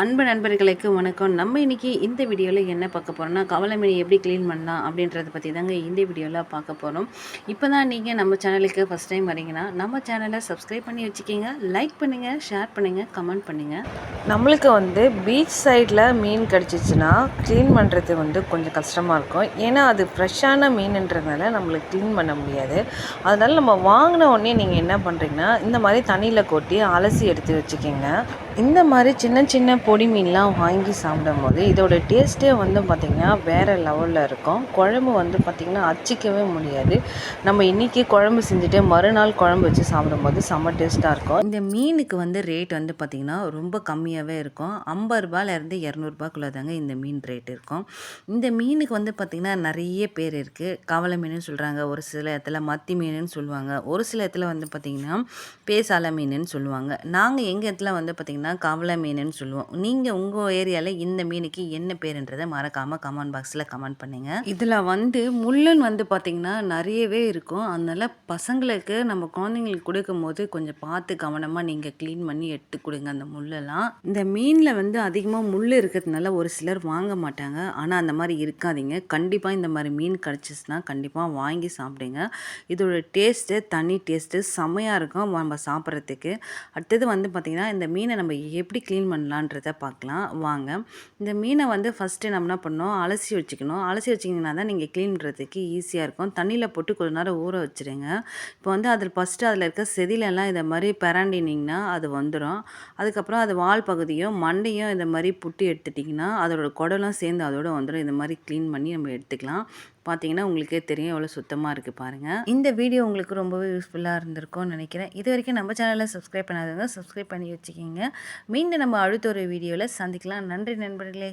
அன்பு நண்பர்களுக்கு வணக்கம். நம்ம இன்னைக்கு இந்த வீடியோவில் என்ன பார்க்க போகிறோம்னா கவலை மீன் எப்படி க்ளீன் பண்ணலாம் அப்படின்றத பற்றி தாங்க இந்த வீடியோவில் பார்க்க போகிறோம் இப்போ தான் நீங்கள் நம்ம சேனலுக்கு ஃபஸ்ட் டைம் வரீங்கன்னா நம்ம சேனலை சப்ஸ்கிரைப் பண்ணி வச்சுக்கிங்க. லைக் பண்ணுங்கள் ஷேர் பண்ணுங்கள் கமெண்ட் பண்ணுங்கள் நம்மளுக்கு வந்து பீச் சைடில் மீன் கிடச்சிச்சின்னா க்ளீன் பண்ணுறது வந்து கொஞ்சம் கஷ்டமாக இருக்கும். ஏன்னா அது ஃப்ரெஷ்ஷான மீனுன்றதுனால நம்மளுக்கு க்ளீன் பண்ண முடியாது. அதனால் நம்ம வாங்கின உடனே நீங்கள் என்ன பண்ணுறீங்கன்னா இந்த மாதிரி தண்ணியில் கொட்டி அலசி எடுத்து வச்சுக்கிங்க. இந்த மாதிரி சின்ன சின்ன பொடி மீன்லாம் வாங்கி சாப்பிடும்போது இதோட டேஸ்ட்டே வந்து பார்த்திங்கன்னா வேறு லெவலில் இருக்கும். குழம்பு வந்து பார்த்திங்கன்னா அச்சிக்கவே முடியாது. நம்ம இன்றைக்கி குழம்பு செஞ்சுட்டு மறுநாள் குழம்பு வச்சு சாப்பிடும்போது செம்ம டேஸ்ட்டாக இருக்கும். இந்த மீனுக்கு வந்து ரேட் வந்து பார்த்திங்கன்னா ரொம்ப கம்மியாகவே இருக்கும். ஐம்பது ரூபாயிலேருந்து இரநூறுபாக்குள்ளே தாங்க இந்த மீன் ரேட் இருக்கும். இந்த மீனுக்கு வந்து பார்த்திங்கன்னா நிறைய பேர் இருக்குது கவலை மீனுன்னு சொல்கிறாங்க ஒரு சில இடத்துல மத்தி மீனுன்னு சொல்லுவாங்க. ஒரு சில இடத்துல வந்து பார்த்திங்கன்னா பேசால மீனுன்னு சொல்லுவாங்க. நாங்கள் எங்கள் இடத்துல வந்து பார்த்திங்கன்னா கவலை மீனுன்னு சொல்லுவோம். நீங்கள் உங்கள் ஏரியாவில் இந்த மீனுக்கு என்ன பேருன்றதை மறக்காமல் கமெண்ட் பாக்ஸில் கமெண்ட் பண்ணுங்கள் இதில் வந்து முள்ளன் வந்து பார்த்திங்கன்னா நிறையவே இருக்கும். அதனால் பசங்களுக்கு நம்ம குழந்தைங்களுக்கு கொடுக்கும்போது கொஞ்சம் பார்த்து கவனமாக நீங்கள் க்ளீன் பண்ணி எடுத்து கொடுங்க அந்த முள்ளெல்லாம். இந்த மீனில் வந்து அதிகமாக முள் இருக்கிறதுனால ஒரு சிலர் வாங்க மாட்டாங்க. ஆனால் அந்த மாதிரி இருக்காதீங்க. கண்டிப்பாக இந்த மாதிரி மீன் கிடச்சிச்சுன்னா கண்டிப்பாக வாங்கி சாப்பிடுங்க. இதோட டேஸ்ட்டு தனி டேஸ்ட்டு செம்மையாக இருக்கும். நம்ம சாப்பிட்றதுக்கு. அடுத்தது வந்து பார்த்திங்கன்னா இந்த மீனை நம்ம எப்படி க்ளீன் பண்ணலான்றத பார்க்கலாம். வாங்க. இந்த மீனை வந்து ஃபஸ்ட்டு நம்ம என்ன பண்ணோம் அலசி வச்சுக்கணும். அலசி வச்சிங்கன்னா தான் நீங்கள் க்ளீன் பண்ணுறதுக்கு ஈஸியாக இருக்கும். தண்ணியில் போட்டு கொஞ்ச நேரம் ஊற வச்சுருங்க. இப்போ வந்து அதில் ஃபஸ்ட்டு அதில் இருக்க செதிலெல்லாம் இதை மாதிரி பரண்டினிங்கன்னா அது வந்துடும் அதுக்கப்புறம் அது வால் பகுதியும் மண்டையும் இந்த மாதிரி புட்டு எடுத்துட்டிங்கன்னா அதோட குடலும் சேர்ந்து அதோட வந்துடும் இந்த மாதிரி க்ளீன் பண்ணி நம்ம எடுத்துக்கலாம். பார்த்தீங்கன்னா உங்களுக்கே தெரியும் எவ்வளோ சுத்தமாக இருக்குது பாருங்கள் இந்த வீடியோ உங்களுக்கு ரொம்பவே யூஸ்ஃபுல்லாக இருந்திருக்கும்னு நினைக்கிறேன். இது வரைக்கும் நம்ம சேனலில் சப்ஸ்கிரைப் பண்ணாதவங்க சப்ஸ்கிரைப் பண்ணி வச்சுக்கிங்க. மீண்டும் நம்ம அடுத்த ஒரு வீடியோவில் சந்திக்கலாம். நன்றி நண்பர்களே.